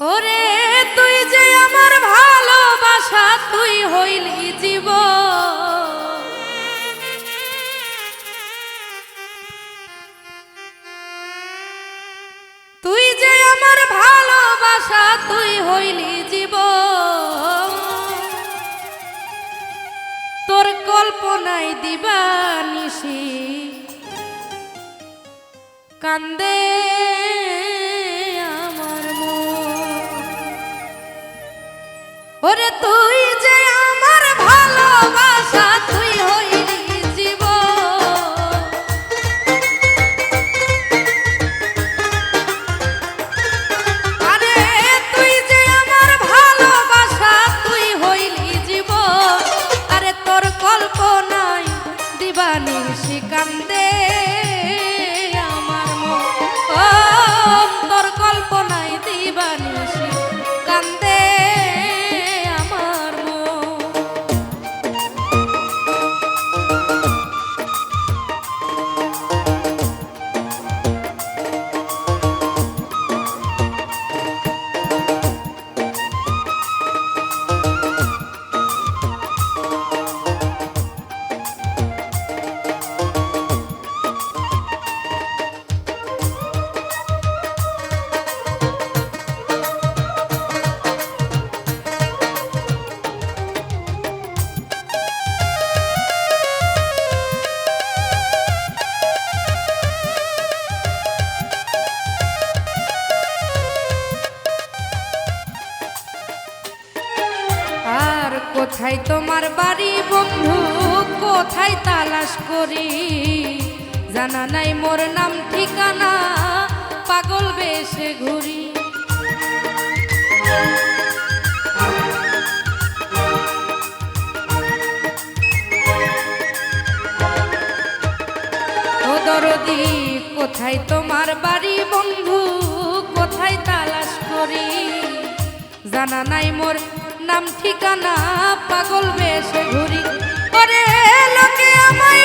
ওরে, তুই যে আমার ভালোবাসা, তুই হইলি জীব তুই যে আমার ভালোবাসা, তুই হইলি জীব তোর কল্পনায় দিবা নিশি কান্দে শিকান্দে তোমার বাড়ি বন্ধু, কোথায় তালাশ করি? জানা নাই মোর নাম, ঠিকানা, পাগল বেশে ঘুরি। দরদি, কোথায় তোমার বাড়ি বন্ধু, কোথায় তালাশ করি? জানা নাই মোর নাম ঠিকানা পাগল বেশে ঘুরি করে লোকে আমায়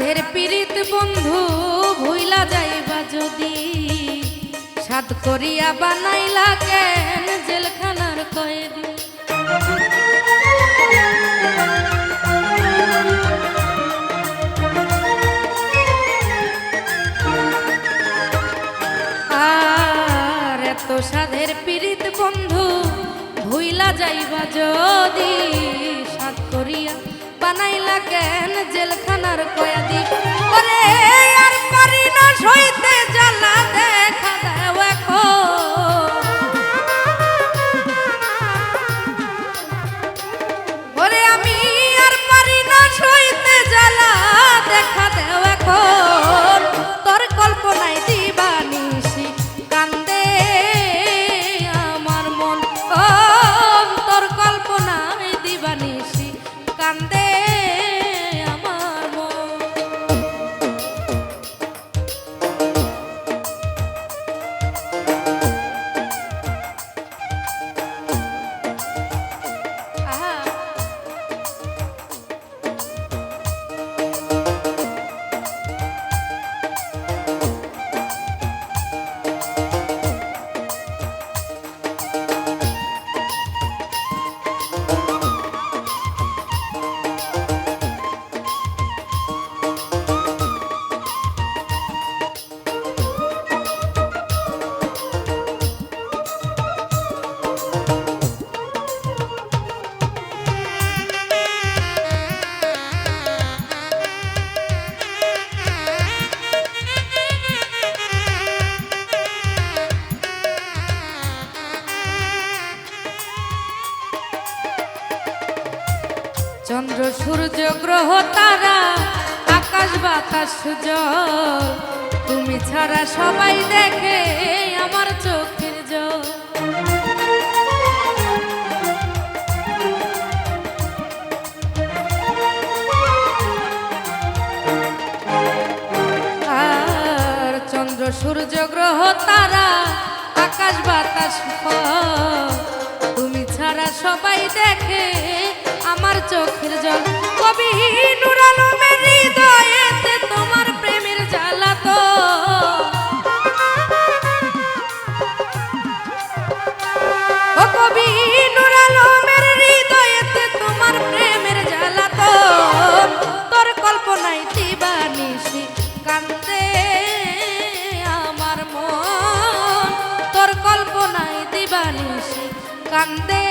সাধের পীড়িত বন্ধু ভুইলা যাইবা যদি সাদ করিয়া বানাইলা কেন জেলখানার কয়েদি? আর এত সাধের পীড়িত বন্ধু ভুইলা যাইবা যদি সাত করিয়া বানাইলা কেন? জেলখানার কয়াদি। ওরে আর পারি না সইতে জ্বালা দেখা দাও চন্দ্র সূর্য গ্রহ, তারা আকাশ, বাতাস, জল। তুমি ছাড়া সবাই দেখে আমার চোখের জল। আর চন্দ্র, সূর্য, গ্রহ, তারা আকাশ, বাতাস তুমি ছাড়া সবাই দেখে আমার চোখের জল। কবি নুরালমের হৃদয়েতে তোমার প্রেমের জ্বালা তো। কবি নুরালমের হৃদয়েতে তোমার প্রেমের জ্বালা তো। তোর কল্পনায় দিবানিসি কান্দে আমার মন। তোর কল্পনায় দিবানিসি কান্দে